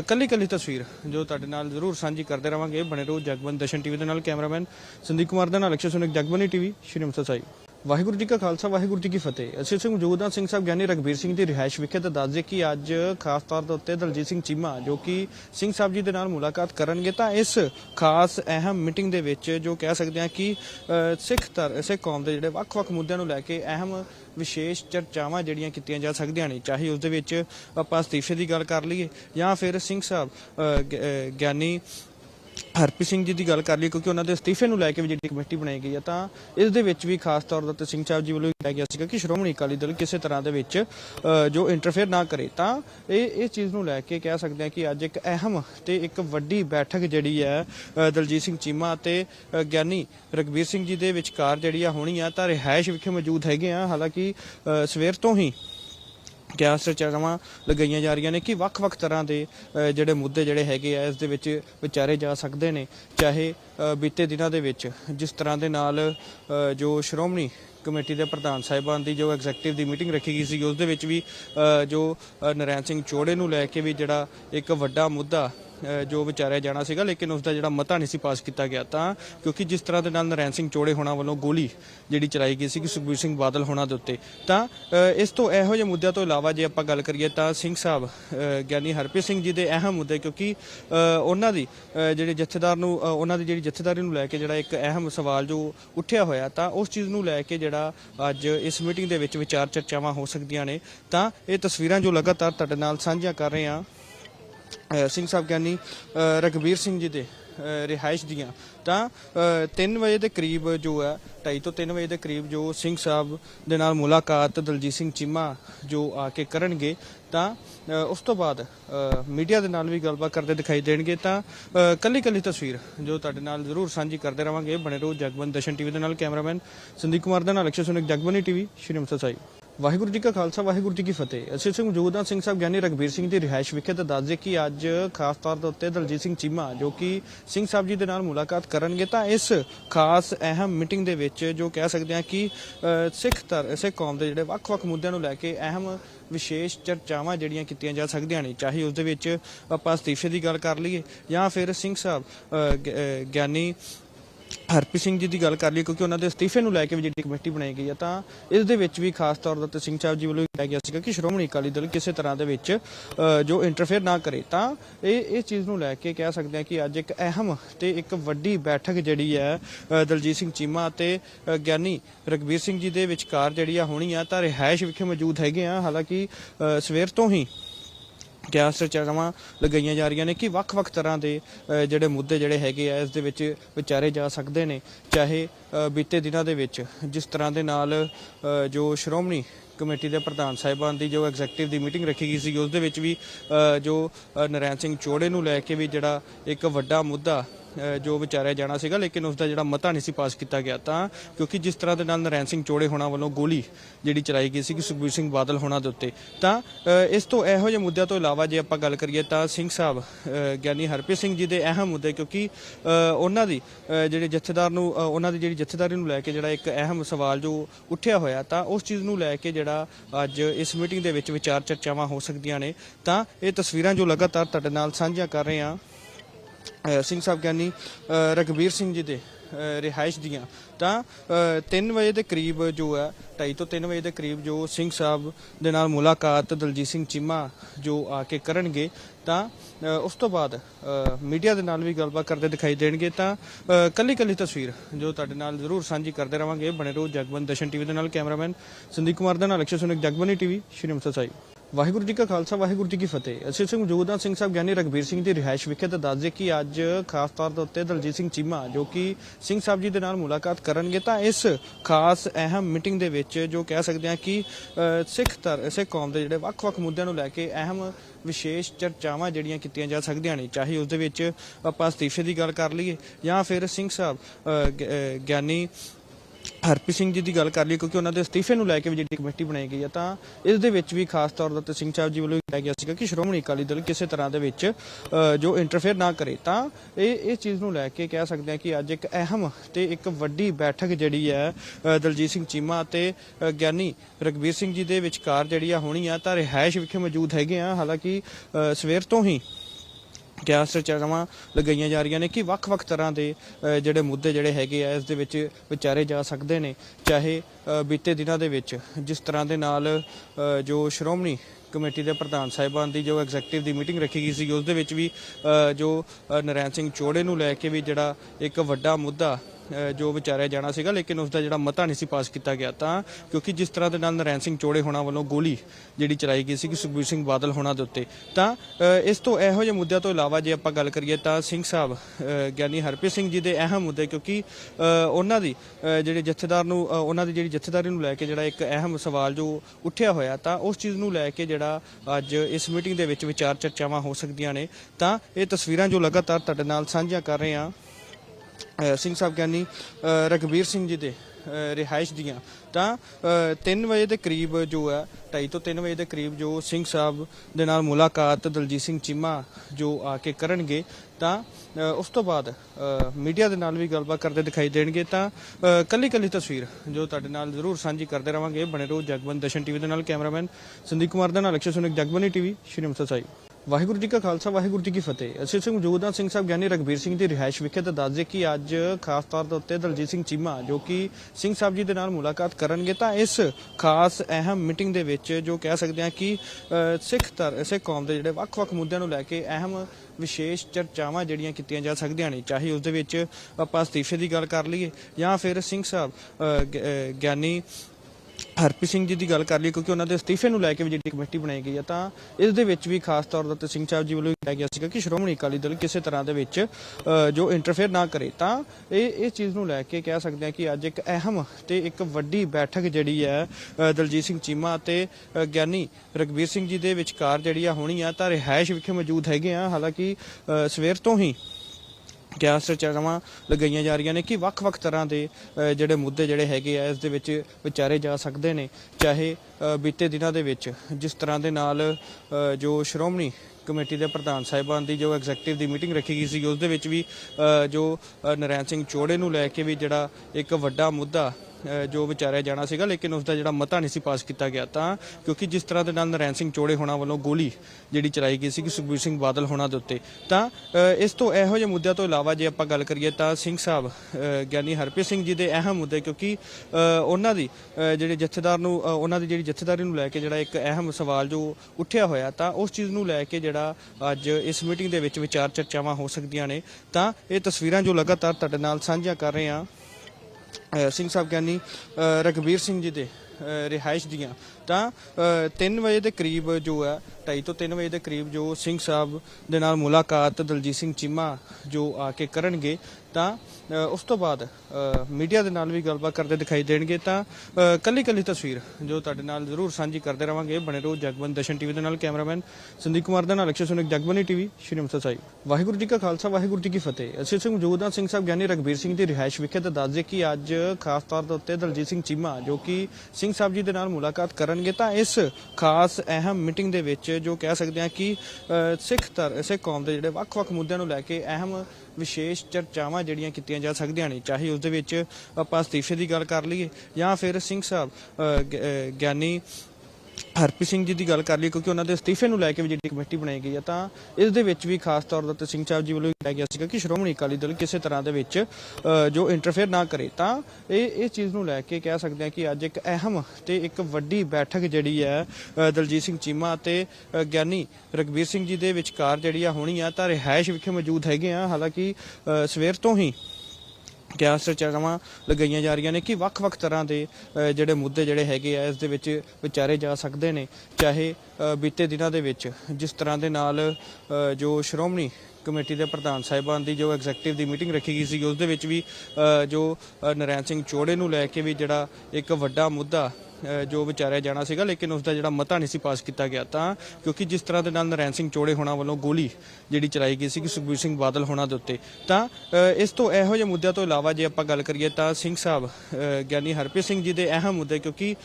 Speaker 1: ਕੱਲੀ ਕੱਲੀ ਤਸਵੀਰ ਜੋ ਤੁਹਾਡੇ ਨਾਲ ਜ਼ਰੂਰ ਸਾਂਝੀ ਕਰਦੇ ਰਵਾਂਗੇ। ਬਣੇ ਰਹੋ ਜਗਬੰਦ ਦਸ਼ਨ ਟੀਵੀ ਦੇ ਨਾਲ ਕੈਮਰਾਮੈਨ ਸੰਦੀਪ ਕੁਮਾਰ ਦੇ ਨਾਲ ਅਕਸ਼ੇ ਸੁਨਕ ਜਗਬਨੀ ਟੀਵੀ ਸ਼੍ਰੀ ਅੰਮ੍ਰਿਤਸਰ ਸਾਹਿਬ। ਵਾਹਿਗੁਰੂ ਜੀ ਕਾ ਖਾਲਸਾ, ਵਾਹਿਗੁਰੂ ਜੀ ਕੀ ਫਤਿਹ। ਅਸੀਂ ਸਿੰਘ ਮੌਜੂਦ ਸਿੰਘ ਸਾਹਿਬ ਗਿਆਨੀ ਰਘਬੀਰ ਸਿੰਘ ਦੀ ਰਿਹਾਇਸ਼ ਵਿਖੇ ਤਾਂ ਦੱਸ ਦਈਏ ਕਿ ਅੱਜ ਖਾਸ ਤੌਰ ਦੇ ਉੱਤੇ ਦਲਜੀਤ ਸਿੰਘ ਚੀਮਾ, ਜੋ ਕਿ ਸਿੰਘ ਸਾਹਿਬ ਜੀ ਦੇ ਨਾਲ ਮੁਲਾਕਾਤ ਕਰਨਗੇ, ਤਾਂ ਇਸ ਖਾਸ ਅਹਿਮ ਮੀਟਿੰਗ ਦੇ ਵਿੱਚ ਜੋ ਕਹਿ ਸਕਦੇ ਹਾਂ ਕਿ ਸਿੱਖ ਧਰ, ਸਿੱਖ ਕੌਮ ਦੇ ਜਿਹੜੇ ਵੱਖ-ਵੱਖ ਮੁੱਦਿਆਂ ਨੂੰ ਲੈ ਕੇ ਅਹਿਮ ਵਿਸ਼ੇਸ਼ ਚਰਚਾਵਾਂ ਜਿਹੜੀਆਂ ਕੀਤੀਆਂ ਜਾ ਸਕਦੀਆਂ ਨੇ, ਚਾਹੇ ਉਸ ਦੇ ਵਿੱਚ ਆਪਾਂ ਅਸਤੀਫੇ ਦੀ ਗੱਲ ਕਰ ਲਈਏ ਜਾਂ ਫਿਰ ਸਿੰਘ ਸਾਹਿਬ ਗਿਆਨੀ ਹਰਪ੍ਰੀਤ ਸਿੰਘ ਜੀ ਦੀ ਗੱਲ ਕਰ ਲਈ ਕਿਉਂਕਿ ਉਹਨਾਂ ਦੇ ਅਸਤੀਫੇ ਨੂੰ ਲੈ ਕੇ ਵੀ ਜਿਹੜੀ ਕਮੇਟੀ ਬਣਾਈ ਗਈ ਹੈ ਤਾਂ ਇਸ ਦੇ ਵਿੱਚ ਵੀ ਖਾਸ ਤੌਰ 'ਤੇ ਸਿੰਘ ਸਾਹਿਬ ਜੀ ਵੱਲੋਂ ਕਿਹਾ ਗਿਆ ਸੀਗਾ ਕਿ ਸ਼੍ਰੋਮਣੀ ਅਕਾਲੀ ਦਲ ਕਿਸੇ ਤਰ੍ਹਾਂ ਦੇ ਵਿੱਚ ਜੋ ਇੰਟਰਫੇਅਰ ਨਾ ਕਰੇ। ਤਾਂ ਇਹ ਇਸ ਚੀਜ਼ ਨੂੰ ਲੈ ਕੇ ਕਹਿ ਸਕਦੇ ਹਾਂ ਕਿ ਅੱਜ ਇੱਕ ਅਹਿਮ ਤੇ ਇੱਕ ਵੱਡੀ ਬੈਠਕ ਜਿਹੜੀ ਹੈ ਦਲਜੀਤ ਸਿੰਘ ਚੀਮਾ ਅਤੇ ਗਿਆਨੀ ਰਗਵੀਰ ਸਿੰਘ ਜੀ ਦੇ ਵਿਚਕਾਰ ਜਿਹੜੀ ਆ ਹੋਣੀ ਆ, ਤਾਂ ਰਿਹਾਇਸ਼ ਵਿਖੇ ਮੌਜੂਦ ਹੈਗੇ ਆ। ਹਾਲਾਂਕਿ ਸਵੇਰ ਤੋਂ ਹੀ ਕਿਆਸ ਚਰਚਾਵਾਂ ਲਗਾਈਆਂ ਜਾ ਰਹੀਆਂ ਨੇ ਕਿ ਵੱਖ-ਵੱਖ ਤਰ੍ਹਾਂ ਦੇ ਜਿਹੜੇ ਮੁੱਦੇ ਜਿਹੜੇ ਹੈਗੇ ਆ, ਇਸ ਦੇ ਵਿੱਚ ਵਿਚਾਰੇ ਜਾ ਸਕਦੇ ਨੇ, ਚਾਹੇ ਬੀਤੇ ਦਿਨਾਂ ਦੇ ਵਿੱਚ। ਜਿਸ ਤਰ੍ਹਾਂ ਦੇ ਨਾਲ ਜੋ ਸ਼੍ਰੋਮਣੀ ਕਮੇਟੀ ਦੇ ਪ੍ਰਧਾਨ ਸਾਹਿਬਾਨ ਦੀ ਜੋ ਐਗਜ਼ੈਕਟਿਵ ਦੀ ਮੀਟਿੰਗ ਰੱਖੀ ਗਈ ਸੀ, ਉਸ ਦੇ ਵਿੱਚ ਵੀ ਜੋ ਨਰੈਣ ਸਿੰਘ ਚੋੜੇ ਨੂੰ ਲੈ ਕੇ ਵੀ ਜਿਹੜਾ ਇੱਕ ਵੱਡਾ ਮੁੱਦਾ ਜੋ ਵਿਚਾਰਿਆ ਜਾਣਾ ਸੀਗਾ, ਲੇਕਿਨ ਉਸ ਦਾ ਜਿਹੜਾ ਮਤਾ ਨਹੀਂ ਸੀ ਪਾਸ ਕੀਤਾ ਗਿਆ, ਤਾਂ ਕਿਉਂਕਿ ਜਿਸ ਤਰ੍ਹਾਂ ਦੇ ਨਾਲ ਨਰੈਣ ਸਿੰਘ ਚੋੜੇ ਹੋਣਾ ਵੱਲੋਂ ਗੋਲੀ ਜਿਹੜੀ ਚਲਾਈ ਗਈ ਸੀ ਕਿ ਸੁਖਬੀਰ ਸਿੰਘ ਬਾਦਲ ਹੋਣਾ ਦੇ ਉੱਤੇ, ਤਾਂ ਇਸ ਤੋਂ ਇਹੋ ਜਿਹੇ ਮੁੱਦਿਆਂ ਤੋਂ ਇਲਾਵਾ ਜੇ ਆਪਾਂ ਗੱਲ ਕਰੀਏ ਤਾਂ ਸਿੰਘ ਸਾਹਿਬ ਗਿਆਨੀ ਹਰਪ੍ਰੀਤ ਸਿੰਘ ਜੀ ਦੇ ਅਹਿਮ ਮੁੱਦੇ, ਕਿਉਂਕਿ ਉਹਨਾਂ ਦੀ ਜਿਹੜੇ ਜਥੇਦਾਰ ਨੂੰ ਉਹਨਾਂ ਦੀ ਜਿਹੜੀ ਜਥੇਦਾਰੀ ਨੂੰ ਲੈ ਕੇ ਜਿਹੜਾ ਇੱਕ ਅਹਿਮ ਸਵਾਲ ਜੋ ਉੱਠਿਆ ਹੋਇਆ, ਤਾਂ ਉਸ ਚੀਜ਼ ਨੂੰ ਲੈ ਕੇ ਜਿਹੜਾ ਅੱਜ ਇਸ ਮੀਟਿੰਗ ਦੇ ਵਿੱਚ ਵਿਚਾਰ ਚਰਚਾਵਾਂ ਹੋ ਸਕਦੀਆਂ ਨੇ, ਤਾਂ ਇਹ ਤਸਵੀਰਾਂ ਜੋ ਲਗਾਤਾਰ ਤੁਹਾਡੇ ਨਾਲ ਸਾਂਝੀਆਂ ਕਰ ਰਹੇ ਹਾਂ ਸਿੰਘ ਸਾਹਿਬ ਗਿਆਨੀ ਅ, ਰਘਬੀਰ ਸਿੰਘ ਜੀ ਦੇ ਰਿਹਾਇਸ਼ ਦੀਆਂ। ਤਾਂ 3 ਵਜੇ ਦੇ ਕਰੀਬ ਜੋ ਹੈ 2:30 ਤੋਂ 3 ਵਜੇ ਦੇ ਕਰੀਬ ਜੋ ਸਿੰਘ ਸਾਹਿਬ ਦੇ ਨਾਲ ਮੁਲਾਕਾਤ ਦਲਜੀਤ ਸਿੰਘ ਚੀਮਾ ਜੋ ਆ ਕੇ ਕਰਨਗੇ ਤਾਂ ਉਸ ਤੋਂ ਬਾਅਦ ਮੀਡੀਆ ਦੇ ਨਾਲ ਵੀ ਗੱਲਬਾਤ ਕਰਦੇ ਦਿਖਾਈ ਦੇਣਗੇ। ਤਾਂ ਕੱਲੀ ਕੱਲੀ ਤਸਵੀਰ ਜੋ ਤੁਹਾਡੇ ਨਾਲ ਜ਼ਰੂਰ ਸਾਂਝੀ ਕਰਦੇ ਰਵਾਂਗੇ। ਬਣੇ ਰਹੋ ਜਗਬੰਦ ਦਸ਼ਨ ਟੀਵੀ ਦੇ ਨਾਲ ਕੈਮਰਾਮੈਨ ਸੰਦੀਪ ਕੁਮਾਰ ਦੇ ਨਾਲ ਅਕਸ਼ਰ ਸੁਨਕ ਜਗਬਨੀ ਟੀਵੀ ਸ਼੍ਰੀ ਅੰਮ੍ਰਿਤਸਰ ਸਾਹਿਬ। ਵਾਹਿਗੁਰੂ ਜੀ ਕਾ ਖਾਲਸਾ, ਵਾਹਿਗੁਰੂ ਜੀ ਕੀ ਫਤਿਹ। ਅਸੀਂ ਸਿੰਘ ਮੌਜੂਦ ਹਾਂ ਸਿੰਘ ਸਾਹਿਬ ਗਿਆਨੀ ਰਘਬੀਰ ਸਿੰਘ ਦੀ ਰਿਹਾਇਸ਼ ਵਿਖੇ ਤਾਂ ਦੱਸ ਦਈਏ ਕਿ ਅੱਜ ਖਾਸ ਤੌਰ ਦੇ ਉੱਤੇ ਦਲਜੀਤ ਸਿੰਘ ਚੀਮਾ, ਜੋ ਕਿ ਸਿੰਘ ਸਾਹਿਬ ਜੀ ਦੇ ਨਾਲ ਮੁਲਾਕਾਤ ਕਰਨਗੇ ਤਾਂ ਇਸ ਖਾਸ ਅਹਿਮ ਮੀਟਿੰਗ ਦੇ ਵਿੱਚ ਜੋ ਕਹਿ ਸਕਦੇ ਹਾਂ ਕਿ ਸਿੱਖ ਧਰ, ਸਿੱਖ ਕੌਮ ਦੇ ਜਿਹੜੇ ਵੱਖ-ਵੱਖ ਮੁੱਦਿਆਂ ਨੂੰ ਲੈ ਕੇ ਅਹਿਮ ਵਿਸ਼ੇਸ਼ ਚਰਚਾਵਾਂ ਜਿਹੜੀਆਂ ਕੀਤੀਆਂ ਜਾ ਸਕਦੀਆਂ ਨੇ, ਚਾਹੇ ਉਸ ਦੇ ਵਿੱਚ ਆਪਾਂ ਅਸਤੀਫੇ ਦੀ ਗੱਲ ਕਰ ਲਈਏ ਜਾਂ ਫਿਰ ਸਿੰਘ ਸਾਹਿਬ ਗਿਆਨੀ ਹਰਪ੍ਰੀਤ ਸਿੰਘ ਜੀ ਦੀ ਗੱਲ ਕਰ ਲਈ ਕਿਉਂਕਿ ਉਹਨਾਂ ਦੇ ਅਸਤੀਫੇ ਨੂੰ ਲੈ ਕੇ ਵੀ ਜਿਹੜੀ ਕਮੇਟੀ ਬਣਾਈ ਗਈ ਹੈ ਤਾਂ ਇਸ ਦੇ ਵਿੱਚ ਵੀ ਖਾਸ ਤੌਰ 'ਤੇ ਸਿੰਘ ਸਾਹਿਬ ਜੀ ਵੱਲੋਂ ਕਿਹਾ ਗਿਆ ਸੀਗਾ ਕਿ ਸ਼੍ਰੋਮਣੀ ਅਕਾਲੀ ਦਲ ਕਿਸੇ ਤਰ੍ਹਾਂ ਦੇ ਵਿੱਚ ਜੋ ਇੰਟਰਫੇਅਰ ਨਾ ਕਰੇ। ਤਾਂ ਇਹ, ਇਸ ਚੀਜ਼ ਨੂੰ ਲੈ ਕੇ ਕਹਿ ਸਕਦੇ ਹਾਂ ਕਿ ਅੱਜ ਇੱਕ ਅਹਿਮ ਤੇ ਇੱਕ ਵੱਡੀ ਬੈਠਕ ਜਿਹੜੀ ਹੈ ਦਲਜੀਤ ਸਿੰਘ ਚੀਮਾ ਅਤੇ ਗਿਆਨੀ ਰਗਵੀਰ ਸਿੰਘ ਜੀ ਦੇ ਵਿਚਕਾਰ ਜਿਹੜੀ ਆ ਹੋਣੀ ਆ, ਤਾਂ ਰਿਹਾਇਸ਼ ਵਿਖੇ ਮੌਜੂਦ ਹੈਗੇ ਆ। ਹਾਲਾਂਕਿ ਸਵੇਰ ਤੋਂ ਹੀ ਕਿਆਸ ਚਰਚਾਵਾਂ ਲਗਾਈਆਂ ਜਾ ਰਹੀਆਂ ਨੇ ਕਿ ਵੱਖ-ਵੱਖ ਤਰ੍ਹਾਂ ਦੇ ਜਿਹੜੇ ਮੁੱਦੇ ਜਿਹੜੇ ਹੈਗੇ ਆ, ਇਸ ਦੇ ਵਿੱਚ ਵਿਚਾਰੇ ਜਾ ਸਕਦੇ ਨੇ, ਚਾਹੇ ਬੀਤੇ ਦਿਨਾਂ ਦੇ ਵਿੱਚ, ਜਿਸ ਤਰ੍ਹਾਂ ਦੇ ਨਾਲ ਜੋ ਸ਼੍ਰੋਮਣੀ ਕਮੇਟੀ ਦੇ ਪ੍ਰਧਾਨ ਸਾਹਿਬਾਨ ਦੀ ਜੋ ਐਗਜ਼ੈਕਟਿਵ ਦੀ ਮੀਟਿੰਗ ਰੱਖੀ ਗਈ ਸੀ, ਉਸ ਦੇ ਵਿੱਚ ਵੀ ਜੋ ਨਰੈਣ ਸਿੰਘ ਚੋੜੇ ਨੂੰ ਲੈ ਕੇ ਵੀ ਜਿਹੜਾ ਇੱਕ ਵੱਡਾ ਮੁੱਦਾ ਜੋ ਵਿਚਾਰਿਆ ਜਾਣਾ ਸੀਗਾ, ਲੇਕਿਨ ਉਸ ਦਾ ਜਿਹੜਾ ਮਤਾ ਨਹੀਂ ਸੀ ਪਾਸ ਕੀਤਾ ਗਿਆ, ਤਾਂ ਕਿਉਂਕਿ ਜਿਸ ਤਰ੍ਹਾਂ ਦੇ ਨਾਲ ਨਰੈਣ ਸਿੰਘ ਚੋੜੇ ਹੋਣਾ ਵੱਲੋਂ ਗੋਲੀ ਜਿਹੜੀ ਚਲਾਈ ਗਈ ਸੀ ਕਿ ਸੁਖਬੀਰ ਸਿੰਘ ਬਾਦਲ ਹੋਣਾ ਦੇ ਉੱਤੇ। ਤਾਂ ਇਸ ਤੋਂ ਇਹੋ ਜਿਹੇ ਮੁੱਦਿਆਂ ਤੋਂ ਇਲਾਵਾ ਜੇ ਆਪਾਂ ਗੱਲ ਕਰੀਏ, ਤਾਂ ਸਿੰਘ ਸਾਹਿਬ ਗਿਆਨੀ ਹਰਪ੍ਰੀਤ ਸਿੰਘ ਜੀ ਦੇ ਅਹਿਮ ਮੁੱਦੇ, ਕਿਉਂਕਿ ਉਹਨਾਂ ਦੀ ਜਿਹੜੇ ਜਥੇਦਾਰ ਨੂੰ ਉਹਨਾਂ ਦੀ ਜਿਹੜੀ ਜਥੇਦਾਰੀ ਨੂੰ ਲੈ ਕੇ ਜਿਹੜਾ ਇੱਕ ਅਹਿਮ ਸਵਾਲ ਜੋ ਉੱਠਿਆ ਹੋਇਆ, ਤਾਂ ਉਸ ਚੀਜ਼ ਨੂੰ ਲੈ ਕੇ ਜਿਹੜਾ ਅੱਜ ਇਸ ਮੀਟਿੰਗ ਦੇ ਵਿੱਚ ਵਿਚਾਰ ਚਰਚਾਵਾਂ ਹੋ ਸਕਦੀਆਂ ਨੇ। ਤਾਂ ਇਹ ਤਸਵੀਰਾਂ ਜੋ ਲਗਾਤਾਰ ਤੁਹਾਡੇ ਨਾਲ ਸਾਂਝੀਆਂ ਕਰ ਰਹੇ ਹਾਂ ਸਿੰਘ ਸਾਹਿਬ ਗਿਆਨੀ ਅ, ਸਿੰਘ ਜੀ ਦੇ ਰਿਹਾਇਸ਼ ਦੀਆਂ। ਤਾਂ 3 ਵਜੇ ਦੇ ਕਰੀਬ ਜੋ ਹੈ 2:30 ਤੋਂ 3 ਵਜੇ ਦੇ ਕਰੀਬ ਜੋ ਸਿੰਘ ਸਾਹਿਬ ਦੇ ਨਾਲ ਮੁਲਾਕਾਤ ਦਲਜੀਤ ਸਿੰਘ ਚੀਮਾ ਜੋ ਆ ਕੇ ਕਰਨਗੇ ਤਾਂ ਉਸ ਤੋਂ ਬਾਅਦ ਮੀਡੀਆ ਦੇ ਨਾਲ ਵੀ ਗੱਲਬਾਤ ਕਰਦੇ ਦਿਖਾਈ ਦੇਣਗੇ। ਤਾਂ ਕੱਲੀ ਕੱਲੀ ਤਸਵੀਰ ਜੋ ਤੁਹਾਡੇ ਨਾਲ ਜ਼ਰੂਰ ਸਾਂਝੀ ਕਰਦੇ ਰਵਾਂਗੇ। ਬਣੇ ਰਹੋ ਜਗਬੰਦ ਦਸ਼ਨ ਟੀਵੀ ਦੇ ਨਾਲ ਕੈਮਰਾਮੈਨ ਸੰਦੀਪ ਕੁਮਾਰ ਦੇ ਨਾਲ ਅਕਸ਼ੇ ਸੁਨਿਕ ਜਗਬਨੀ ਟੀਵੀ ਸ਼੍ਰੀ ਅੰਮ੍ਰਿਤਸਰ ਸਾਹਿਬ। ਵਾਹਿਗੁਰੂ ਜੀ ਕਾ ਖਾਲਸਾ, ਵਾਹਿਗੁਰੂ ਜੀ ਕੀ ਫਤਿਹ। ਅਸੀਂ ਸਿੰਘ ਮੌਜੂਦਾ ਸਿੰਘ ਸਾਹਿਬ ਗਿਆਨੀ ਰਗਬੀਰ ਸਿੰਘ ਦੀ ਰਿਹਾਇਸ਼ ਵਿਖੇ ਤਾਂ ਦੱਸਦੇ ਕਿ ਅੱਜ ਖਾਸ ਤੌਰ ਦੇ ਉੱਤੇ ਦਲਜੀਤ ਸਿੰਘ ਚੀਮਾ, ਜੋ ਕਿ ਸਿੰਘ ਸਾਹਿਬ ਜੀ ਦੇ ਨਾਲ ਮੁਲਾਕਾਤ ਕਰਨਗੇ, ਤਾਂ ਇਸ ਖਾਸ ਅਹਿਮ ਮੀਟਿੰਗ ਦੇ ਵਿੱਚ ਜੋ ਕਹਿ ਸਕਦੇ ਹਾਂ ਕਿ ਸਿੱਖ ਧਰ, ਸਿੱਖ ਕੌਮ ਦੇ ਜਿਹੜੇ ਵੱਖ-ਵੱਖ ਮੁੱਦਿਆਂ ਨੂੰ ਲੈ ਕੇ ਅਹਿਮ ਵਿਸ਼ੇਸ਼ ਚਰਚਾਵਾਂ ਜਿਹੜੀਆਂ ਕੀਤੀਆਂ ਜਾ ਸਕਦੀਆਂ ਨੇ। ਚਾਹੇ ਉਸ ਦੇ ਵਿੱਚ ਆਪਾਂ ਅਸਤੀਫੇ ਦੀ ਗੱਲ ਕਰ ਲਈਏ ਜਾਂ ਫਿਰ ਸਿੰਘ ਸਾਹਿਬ ਗਿਆਨੀ ਹਰਪ੍ਰੀਤ ਸਿੰਘ ਜੀ ਦੀ ਗੱਲ ਕਰ ਲਈ ਕਿਉਂਕਿ ਉਹਨਾਂ ਦੇ ਅਸਤੀਫੇ ਨੂੰ ਲੈ ਕੇ ਵੀ ਜਿਹੜੀ ਕਮੇਟੀ ਬਣਾਈ ਗਈ ਹੈ ਤਾਂ ਇਸ ਦੇ ਵਿੱਚ ਵੀ ਖਾਸ ਤੌਰ ਤੇ ਸਿੰਘ ਸਾਹਿਬ ਜੀ ਵੱਲੋਂ ਕਿਹਾ ਗਿਆ ਸੀਗਾ ਕਿ ਸ਼੍ਰੋਮਣੀ ਅਕਾਲੀ ਦਲ ਕਿਸੇ ਤਰ੍ਹਾਂ ਦੇ ਵਿੱਚ ਜੋ ਇੰਟਰਫੇਅਰ ਨਾ ਕਰੇ। ਤਾਂ ਇਹ ਇਸ ਚੀਜ਼ ਨੂੰ ਲੈ ਕੇ ਕਹਿ ਸਕਦੇ ਹਾਂ ਕਿ ਅੱਜ ਇੱਕ ਅਹਿਮ ਤੇ ਇੱਕ ਵੱਡੀ ਬੈਠਕ ਜਿਹੜੀ ਹੈ ਦਲਜੀਤ ਸਿੰਘ ਚੀਮਾ ਅਤੇ ਗਿਆਨੀ ਰਗਵੀਰ ਸਿੰਘ ਜੀ ਦੇ ਵਿਚਕਾਰ ਜਿਹੜੀ ਆ ਹੋਣੀ ਆ, ਤਾਂ ਰਿਹਾਇਸ਼ ਵਿਖੇ ਮੌਜੂਦ ਹੈਗੇ ਆ। ਹਾਲਾਂਕਿ ਸਵੇਰ ਤੋਂ ਹੀ ਕਿਆ ਚਰਚਾਵਾਂ ਲਗਾਈਆਂ ਜਾ ਰਹੀਆਂ ਨੇ ਕਿ ਵੱਖ-ਵੱਖ ਤਰ੍ਹਾਂ ਦੇ ਜਿਹੜੇ ਮੁੱਦੇ ਜਿਹੜੇ ਹੈਗੇ ਆ, ਇਸ ਦੇ ਵਿੱਚ ਵਿਚਾਰੇ ਜਾ ਸਕਦੇ ਨੇ, ਚਾਹੇ ਬੀਤੇ ਦਿਨਾਂ ਦੇ ਵਿੱਚ। ਜਿਸ ਤਰ੍ਹਾਂ ਦੇ ਨਾਲ ਜੋ ਸ਼੍ਰੋਮਣੀ ਕਮੇਟੀ ਦੇ ਪ੍ਰਧਾਨ ਸਾਹਿਬਾਨ ਦੀ ਜੋ ਐਗਜ਼ੈਕਟਿਵ ਦੀ ਮੀਟਿੰਗ ਰੱਖੀ ਗਈ ਸੀ, ਉਸ ਦੇ ਵਿੱਚ ਵੀ ਜੋ ਨਰੈਣ ਸਿੰਘ ਚੋੜੇ ਨੂੰ ਲੈ ਕੇ ਵੀ ਜਿਹੜਾ ਇੱਕ ਵੱਡਾ ਮੁੱਦਾ ਜੋ ਵਿਚਾਰਿਆ ਜਾਣਾ ਸੀਗਾ, ਲੇਕਿਨ ਉਸ ਦਾ ਜਿਹੜਾ ਮਤਾ ਨਹੀਂ ਸੀ ਪਾਸ ਕੀਤਾ ਗਿਆ, ਤਾਂ ਕਿਉਂਕਿ ਜਿਸ ਤਰ੍ਹਾਂ ਦੇ ਨਾਲ ਨਰੈਣ ਸਿੰਘ ਚੋੜੇ ਹੋਣਾ ਵੱਲੋਂ ਗੋਲੀ ਜਿਹੜੀ ਚਲਾਈ ਗਈ ਸੀ ਕਿ ਸੁਖਬੀਰ ਸਿੰਘ ਬਾਦਲ ਹੋਣਾ ਦੇ ਉੱਤੇ। ਤਾਂ ਇਸ ਤੋਂ ਇਹੋ ਜਿਹੇ ਮੁੱਦਿਆਂ ਤੋਂ ਇਲਾਵਾ ਜੇ ਆਪਾਂ ਗੱਲ ਕਰੀਏ, ਤਾਂ ਸਿੰਘ ਸਾਹਿਬ ਗਿਆਨੀ ਹਰਪ੍ਰੀਤ ਸਿੰਘ ਜੀ ਦੇ ਅਹਿਮ ਮੁੱਦੇ, ਕਿਉਂਕਿ ਉਹਨਾਂ ਦੀ ਜਿਹੜੇ ਜਥੇਦਾਰ ਨੂੰ ਉਹਨਾਂ ਦੀ ਜਿਹੜੀ ਜਥੇਦਾਰੀ ਨੂੰ ਲੈ ਕੇ ਜਿਹੜਾ ਇੱਕ ਅਹਿਮ ਸਵਾਲ ਜੋ ਉੱਠਿਆ ਹੋਇਆ, ਤਾਂ ਉਸ ਚੀਜ਼ ਨੂੰ ਲੈ ਕੇ ਜਿਹੜਾ ਅੱਜ ਇਸ ਮੀਟਿੰਗ ਦੇ ਵਿੱਚ ਵਿਚਾਰ ਚਰਚਾਵਾਂ ਹੋ ਸਕਦੀਆਂ ਨੇ। ਤਾਂ ਇਹ ਤਸਵੀਰਾਂ ਜੋ ਲਗਾਤਾਰ ਤੁਹਾਡੇ ਨਾਲ ਸਾਂਝੀਆਂ ਕਰ ਰਹੇ ਹਾਂ ਸਿੰਘ ਸਾਹਿਬ ਗਿਆਨੀ ਅ, ਸਿੰਘ ਜੀ ਦੇ ਰਿਹਾਇਸ਼ ਦੀਆਂ। ਤਾਂ 3 ਵਜੇ ਦੇ ਕਰੀਬ ਜੋ ਹੈ 2:30 ਤੋਂ 3 ਵਜੇ ਦੇ ਕਰੀਬ ਜੋ ਸਿੰਘ ਸਾਹਿਬ ਦੇ ਨਾਲ ਮੁਲਾਕਾਤ ਦਲਜੀਤ ਸਿੰਘ ਚੀਮਾ ਜੋ ਆ ਕੇ ਕਰਨਗੇ ਤਾਂ ਉਸ ਤੋਂ ਬਾਅਦ ਮੀਡੀਆ ਦੇ ਨਾਲ ਵੀ ਗੱਲਬਾਤ ਕਰਦੇ ਦਿਖਾਈ ਦੇਣਗੇ। ਤਾਂ ਕੱਲੀ ਕੱਲੀ ਤਸਵੀਰ ਜੋ ਤੁਹਾਡੇ ਨਾਲ ਜ਼ਰੂਰ ਸਾਂਝੀ ਕਰਦੇ ਰਵਾਂਗੇ। ਬਣੇ ਰਹੋ ਜਗਬੰਦ ਦਸ਼ਨ ਟੀਵੀ ਦੇ ਨਾਲ ਕੈਮਰਾਮੈਨ ਸੰਦੀਪ ਕੁਮਾਰ ਦੇ ਨਾਲ ਅਕਸ਼ੇ ਸੁਨਿਕ ਜਗਬਨੀ ਟੀਵੀ ਸ਼੍ਰੀ ਅੰਮ੍ਰਿਤਸਰ ਸਾਹਿਬ। ਵਾਹਿਗੁਰੂ ਜੀ ਕਾ ਖਾਲਸਾ, ਵਾਹਿਗੁਰੂ ਜੀ ਕੀ ਫਤਿਹ। ਅਸੀਂ ਸਿੰਘ ਮੌਜੂਦਾ ਸਿੰਘ ਸਾਹਿਬ ਗਿਆਨੀ ਰਗਬੀਰ ਸਿੰਘ ਦੀ ਰਿਹਾਇਸ਼ ਵਿਖੇ ਤਾਂ ਦੱਸਦੇ ਕਿ ਅੱਜ ਖਾਸ ਤੌਰ ਦੇ ਉੱਤੇ ਦਲਜੀਤ ਸਿੰਘ ਚੀਮਾ, ਜੋ ਕਿ ਸਿੰਘ ਸਾਹਿਬ ਜੀ ਦੇ ਨਾਲ ਮੁਲਾਕਾਤ ਕਰਨਗੇ, ਤਾਂ ਇਸ ਖਾਸ ਅਹਿਮ ਮੀਟਿੰਗ ਦੇ ਵਿੱਚ ਜੋ ਕਹਿ ਸਕਦੇ ਹਾਂ ਕਿ ਸਿੱਖ ਧਰ, ਸਿੱਖ ਕੌਮ ਦੇ ਜਿਹੜੇ ਵੱਖ-ਵੱਖ ਮੁੱਦਿਆਂ ਨੂੰ ਲੈ ਕੇ ਅਹਿਮ ਵਿਸ਼ੇਸ਼ ਚਰਚਾਵਾਂ ਜਿਹੜੀਆਂ ਕੀਤੀਆਂ ਜਾ ਸਕਦੀਆਂ ਨੇ, ਚਾਹੇ ਉਸ ਦੇ ਵਿੱਚ ਆਪਾਂ ਅਸਤੀਫੇ ਦੀ ਗੱਲ ਕਰ ਲਈਏ ਜਾਂ ਫਿਰ ਸਿੰਘ ਸਾਹਿਬ ਗਿਆਨੀ ਹਰਪ੍ਰੀਤ ਸਿੰਘ ਜੀ ਦੀ ਗੱਲ ਕਰ ਲਈ ਕਿਉਂਕਿ ਉਹਨਾਂ ਦੇ ਅਸਤੀਫੇ ਨੂੰ ਲੈ ਕੇ ਵੀ ਜਿਹੜੀ ਕਮੇਟੀ ਬਣਾਈ ਗਈ ਹੈ ਤਾਂ ਇਸ ਦੇ ਵਿੱਚ ਵੀ ਖਾਸ ਤੌਰ ਤੇ ਸਿੰਘ ਸਾਹਿਬ ਜੀ ਵੱਲੋਂ ਕਿਹਾ ਗਿਆ ਸੀਗਾ ਕਿ ਸ਼੍ਰੋਮਣੀ ਅਕਾਲੀ ਦਲ ਕਿਸੇ ਤਰ੍ਹਾਂ ਦੇ ਵਿੱਚ ਜੋ ਇੰਟਰਫੇਅਰ ਨਾ ਕਰੇ। ਤਾਂ ਇਹ ਇਹ ਚੀਜ਼ ਨੂੰ ਲੈ ਕੇ ਕਹਿ ਸਕਦੇ ਹਾਂ ਕਿ ਅੱਜ ਇੱਕ ਅਹਿਮ ਤੇ ਇੱਕ ਵੱਡੀ ਬੈਠਕ ਜਿਹੜੀ ਹੈ ਦਲਜੀਤ ਸਿੰਘ ਚੀਮਾ ਅਤੇ ਗਿਆਨੀ ਰਗਵੀਰ ਸਿੰਘ ਜੀ ਦੇ ਵਿਚਕਾਰ ਜਿਹੜੀ ਆ ਹੋਣੀ ਆ, ਤਾਂ ਰਿਹਾਇਸ਼ ਵਿਖੇ ਮੌਜੂਦ ਹੈਗੇ ਆ। ਹਾਲਾਂਕਿ ਸਵੇਰ ਤੋਂ ਹੀ ਕਿਆਸ ਚਰਚਾਵਾਂ ਲਗਾਈਆਂ ਜਾ ਰਹੀਆਂ ਨੇ ਕਿ ਵੱਖ-ਵੱਖ ਤਰ੍ਹਾਂ ਦੇ ਜਿਹੜੇ ਮੁੱਦੇ ਜਿਹੜੇ ਹੈਗੇ ਆ ਇਸ ਦੇ ਵਿੱਚ ਵਿਚਾਰੇ ਜਾ ਸਕਦੇ ਨੇ ਚਾਹੇ ਬੀਤੇ ਦਿਨਾਂ ਦੇ ਵਿੱਚ। ਜਿਸ ਤਰ੍ਹਾਂ ਦੇ ਨਾਲ ਜੋ ਸ਼੍ਰੋਮਣੀ ਕਮੇਟੀ ਦੇ ਪ੍ਰਧਾਨ ਸਾਹਿਬਾਨ ਦੀ ਜੋ ਐਗਜ਼ੈਕਟਿਵ ਦੀ ਮੀਟਿੰਗ ਰੱਖੀ ਗਈ ਸੀ ਉਸ ਦੇ ਵਿੱਚ ਵੀ ਜੋ ਅ, ਨਰੈਣ ਸਿੰਘ ਚੋੜੇ ਨੂੰ ਲੈ ਕੇ ਵੀ ਜਿਹੜਾ ਇੱਕ ਵੱਡਾ ਮੁੱਦਾ ਜੋ ਵਿਚਾਰਿਆ ਜਾਣਾ ਸੀਗਾ, ਲੇਕਿਨ ਉਸ ਦਾ ਜਿਹੜਾ ਮਤਾ ਨਹੀਂ ਸੀ ਪਾਸ ਕੀਤਾ ਗਿਆ, ਤਾਂ ਕਿਉਂਕਿ ਜਿਸ ਤਰ੍ਹਾਂ ਦੇ ਨਾਲ ਨਰੈਣ ਸਿੰਘ ਚੋੜੇ ਹੋਣਾ ਵੱਲੋਂ ਗੋਲੀ ਜਿਹੜੀ ਚਲਾਈ ਗਈ ਸੀ ਕਿ ਸੁਖਬੀਰ ਸਿੰਘ ਬਾਦਲ ਹੋਣਾ ਦੇ ਉੱਤੇ, ਤਾਂ ਇਸ ਤੋਂ ਇਹੋ ਜਿਹੇ ਮੁੱਦਿਆਂ ਤੋਂ ਇਲਾਵਾ ਜੇ ਆਪਾਂ ਗੱਲ ਕਰੀਏ, ਤਾਂ ਸਿੰਘ ਸਾਹਿਬ ਗਿਆਨੀ ਹਰਪ੍ਰੀਤ ਸਿੰਘ ਜੀ ਦੇ ਅਹਿਮ ਮੁੱਦੇ, ਕਿਉਂਕਿ ਉਹਨਾਂ ਦੀ ਜਿਹੜੇ ਜਥੇਦਾਰ ਨੂੰ ਉਹਨਾਂ ਦੀ ਜਿਹੜੀ ਜਥੇਦਾਰੀ ਨੂੰ ਲੈ ਕੇ ਜਿਹੜਾ ਇੱਕ ਅਹਿਮ ਸਵਾਲ ਜੋ ਉੱਠਿਆ ਹੋਇਆ, ਤਾਂ ਉਸ ਚੀਜ਼ ਨੂੰ ਲੈ ਕੇ ਜਿਹੜਾ ਅੱਜ ਇਸ ਮੀਟਿੰਗ ਦੇ ਵਿੱਚ ਵਿਚਾਰ ਚਰਚਾਵਾਂ ਹੋ ਸਕਦੀਆਂ ਨੇ, ਤਾਂ ਇਹ ਤਸਵੀਰਾਂ ਜੋ ਲਗਾਤਾਰ ਤੁਹਾਡੇ ਨਾਲ ਸਾਂਝੀਆਂ ਕਰ ਰਹੇ ਹਾਂ ਸਿੰਘ ਸਾਹਿਬ ਗਿਆਨੀ ਅ, ਸਿੰਘ ਜੀ ਦੇ ਰਿਹਾਇਸ਼ ਦੀਆਂ ਤਾਂ 3 ਵਜੇ ਦੇ ਕਰੀਬ ਜੋ ਹੈ 2:30 ਤੋਂ 3 ਵਜੇ ਦੇ ਕਰੀਬ ਜੋ ਸਿੰਘ ਸਾਹਿਬ ਦੇ ਨਾਲ ਮੁਲਾਕਾਤ ਦਲਜੀਤ ਸਿੰਘ ਚੀਮਾ ਜੋ ਆ ਕੇ ਕਰਨਗੇ, ਤਾਂ ਉਸ ਤੋਂ ਬਾਅਦ ਮੀਡੀਆ ਦੇ ਨਾਲ ਵੀ ਗੱਲਬਾਤ ਕਰਦੇ ਦਿਖਾਈ ਦੇਣਗੇ, ਤਾਂ ਕੱਲੀ ਕੱਲੀ ਤਸਵੀਰ ਜੋ ਤੁਹਾਡੇ ਨਾਲ ਜ਼ਰੂਰ ਸਾਂਝੀ ਕਰਦੇ ਰਵਾਂਗੇ। ਬਣੇ ਰਹੋ ਜਗਬੰਦ ਦਸ਼ਨ ਟੀਵੀ ਦੇ ਨਾਲ, ਕੈਮਰਾਮੈਨ ਸੰਦੀਪ ਕੁਮਾਰ ਦੇ ਨਾਲ, ਅਕਸ਼ੇ ਸੁਨਿਕ ਜਗਬਨੀ ਟੀਵੀ, ਸ਼੍ਰੀ ਅੰਮ੍ਰਿਤਸਰ ਸਾਹਿਬ। ਵਾਹਿਗੁਰੂ ਜੀ ਕਾ ਖਾਲਸਾ, ਵਾਹਿਗੁਰੂ ਜੀ ਕੀ ਫਤਿਹ। ਅਸੀਂ ਸਿੰਘ ਮੌਜੂਦਾ ਸਿੰਘ ਸਾਹਿਬ, ਗਿਆਨੀ ਰਗਬੀਰ ਸਿੰਘ ਦੀ ਰਿਹਾਇਸ਼ ਵਿਖੇ ਤਾਂ ਦੱਸ ਦੱਸਦੇ ਕਿ ਅੱਜ ਖਾਸ ਤੌਰ ਦੇ ਉੱਤੇ ਦਲਜੀਤ ਸਿੰਘ ਚੀਮਾ ਜੋ ਕਿ ਸਿੰਘ ਸਾਹਿਬ ਜੀ ਦੇ ਨਾਲ ਮੁਲਾਕਾਤ ਕਰਨ ਕਰਨਗੇ ਤਾਂ ਇਸ ਖਾਸ ਅਹਿਮ ਮੀਟਿੰਗ ਦੇ ਵਿੱਚ ਜੋ ਕਹਿ ਸਕਦੇ ਹਾਂ ਕਿ ਸਿੱਖ ਧਰ, ਸਿੱਖ ਕੌਮ ਦੇ ਜਿਹੜੇ ਵੱਖ-ਵੱਖ ਮੁੱਦਿਆਂ ਨੂੰ ਲੈ ਕੇ ਅਹਿਮ ਵਿਸ਼ੇਸ਼ ਚਰਚਾਵਾਂ ਜਿਹੜੀਆਂ ਕੀਤੀਆਂ ਜਾ ਸਕਦੀਆਂ ਨੇ, ਚਾਹੇ ਉਸ ਦੇ ਵਿੱਚ ਆਪਾਂ ਅਸਤੀਫੇ ਦੀ ਗੱਲ ਕਰ ਲਈਏ ਜਾਂ ਫਿਰ ਸਿੰਘ ਸਾਹਿਬ ਗਿਆਨੀ ਹਰਪ੍ਰੀਤ ਸਿੰਘ ਜੀ ਦੀ ਗੱਲ ਕਰ ਲਈ ਕਿਉਂਕਿ ਉਹਨਾਂ ਦੇ ਅਸਤੀਫੇ ਨੂੰ ਲੈ ਕੇ ਵੀ ਜਿਹੜੀ ਕਮੇਟੀ ਬਣਾਈ ਗਈ ਹੈ ਤਾਂ ਇਸ ਦੇ ਵਿੱਚ ਵੀ ਖਾਸ ਤੌਰ 'ਤੇ ਸਿੰਘ ਸਾਹਿਬ ਜੀ ਵੱਲੋਂ ਕਿਹਾ ਗਿਆ ਸੀਗਾ ਕਿ ਸ਼੍ਰੋਮਣੀ ਅਕਾਲੀ ਦਲ ਕਿਸੇ ਤਰ੍ਹਾਂ ਦੇ ਵਿੱਚ ਜੋ ਇੰਟਰਫੇਅਰ ਨਾ ਕਰੇ। ਤਾਂ ਇਹ ਇਸ ਚੀਜ਼ ਨੂੰ ਲੈ ਕੇ ਕਹਿ ਸਕਦੇ ਹਾਂ ਕਿ ਅੱਜ ਇੱਕ ਅਹਿਮ ਤੇ ਇੱਕ ਵੱਡੀ ਬੈਠਕ ਜਿਹੜੀ ਹੈ ਦਲਜੀਤ ਸਿੰਘ ਚੀਮਾ ਅਤੇ ਗਿਆਨੀ ਰਗਵੀਰ ਸਿੰਘ ਜੀ ਦੇ ਵਿਚਕਾਰ ਜਿਹੜੀ ਆ ਹੋਣੀ ਆ, ਤਾਂ ਰਿਹਾਇਸ਼ ਵਿਖੇ ਮੌਜੂਦ ਹੈਗੇ ਆ। ਹਾਲਾਂਕਿ ਸਵੇਰ ਤੋਂ ਹੀ ਕਿਆਸ ਚਰਚਾਵਾਂ ਲਗਾਈਆਂ ਜਾ ਰਹੀਆਂ ਨੇ ਕਿ ਵੱਖ-ਵੱਖ ਤਰ੍ਹਾਂ ਦੇ ਜਿਹੜੇ ਮੁੱਦੇ ਜਿਹੜੇ ਹੈਗੇ ਆ, ਇਸ ਦੇ ਵਿੱਚ ਵਿਚਾਰੇ ਜਾ ਸਕਦੇ ਨੇ, ਚਾਹੇ ਬੀਤੇ ਦਿਨਾਂ ਦੇ ਵਿੱਚ। ਜਿਸ ਤਰ੍ਹਾਂ ਦੇ ਨਾਲ ਜੋ ਸ਼੍ਰੋਮਣੀ ਕਮੇਟੀ ਦੇ ਪ੍ਰਧਾਨ ਸਾਹਿਬਾਨ ਦੀ ਜੋ ਐਗਜ਼ੈਕਟਿਵ ਦੀ ਮੀਟਿੰਗ ਰੱਖੀ ਗਈ ਸੀ, ਉਸ ਦੇ ਵਿੱਚ ਵੀ ਜੋ ਨਰੈਣ ਸਿੰਘ ਚੋੜੇ ਨੂੰ ਲੈ ਕੇ ਵੀ ਜਿਹੜਾ ਇੱਕ ਵੱਡਾ ਮੁੱਦਾ ਜੋ ਵਿਚਾਰਿਆ ਜਾਣਾ ਸੀਗਾ, ਲੇਕਿਨ ਉਸ ਦਾ ਜਿਹੜਾ ਮਤਾ ਨਹੀਂ ਸੀ ਪਾਸ ਕੀਤਾ ਗਿਆ, ਤਾਂ ਕਿਉਂਕਿ ਜਿਸ ਤਰ੍ਹਾਂ ਦੇ ਨਾਲ ਨਰੈਣ ਸਿੰਘ ਚੋੜੇ ਹੋਣਾ ਵੱਲੋਂ ਗੋਲੀ ਜਿਹੜੀ ਚਲਾਈ ਗਈ ਸੀ ਕਿ ਸੁਖਬੀਰ ਸਿੰਘ ਬਾਦਲ ਹੋਣਾ ਦੇ ਉੱਤੇ, ਤਾਂ ਇਸ ਤੋਂ ਇਹੋ ਜਿਹੇ ਮੁੱਦਿਆਂ ਤੋਂ ਇਲਾਵਾ ਜੇ ਆਪਾਂ ਗੱਲ ਕਰੀਏ, ਤਾਂ ਸਿੰਘ ਸਾਹਿਬ ਗਿਆਨੀ ਹਰਪ੍ਰੀਤ ਸਿੰਘ ਜੀ ਦੇ ਅਹਿਮ ਮੁੱਦੇ, ਕਿਉਂਕਿ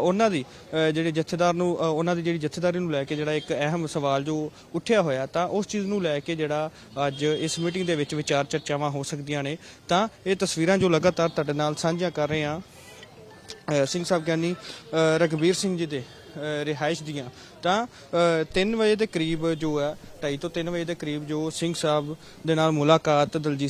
Speaker 1: ਉਹਨਾਂ ਦੀ ਜਿਹੜੇ ਜਥੇਦਾਰ ਨੂੰ ਉਹਨਾਂ ਦੀ ਜਿਹੜੀ ਜਥੇਦਾਰੀ ਨੂੰ ਲੈ ਕੇ ਜਿਹੜਾ ਇੱਕ ਅਹਿਮ ਸਵਾਲ ਜੋ ਉੱਠਿਆ ਹੋਇਆ, ਤਾਂ ਉਸ ਚੀਜ਼ ਨੂੰ ਲੈ ਕੇ ਜਿਹੜਾ ਅੱਜ ਇਸ ਮੀਟਿੰਗ ਦੇ ਵਿੱਚ ਵਿਚਾਰ ਚਰਚਾਵਾਂ ਹੋ ਸਕਦੀਆਂ ਨੇ, ਤਾਂ ਇਹ ਤਸਵੀਰਾਂ ਜੋ ਲਗਾਤਾਰ ਤੁਹਾਡੇ ਨਾਲ ਸਾਂਝੀਆਂ ਕਰ ਰਹੇ ਹਾਂ ਸਿੰਘ ਸਾਹਿਬ ਗਿਆਨੀ ਅ, ਰਘਬੀਰ ਸਿੰਘ ਜੀ ਦੇ ਰਿਹਾਇਸ਼ ਦੀਆਂ। ਤਾਂ 3 ਵਜੇ ਦੇ ਕਰੀਬ ਜੋ ਹੈ 2:30 ਤੋਂ 3 ਵਜੇ ਦੇ ਕਰੀਬ ਜੋ ਸਿੰਘ ਸਾਹਿਬ ਦੇ ਨਾਲ ਮੁਲਾਕਾਤ ਦਲਜੀਤ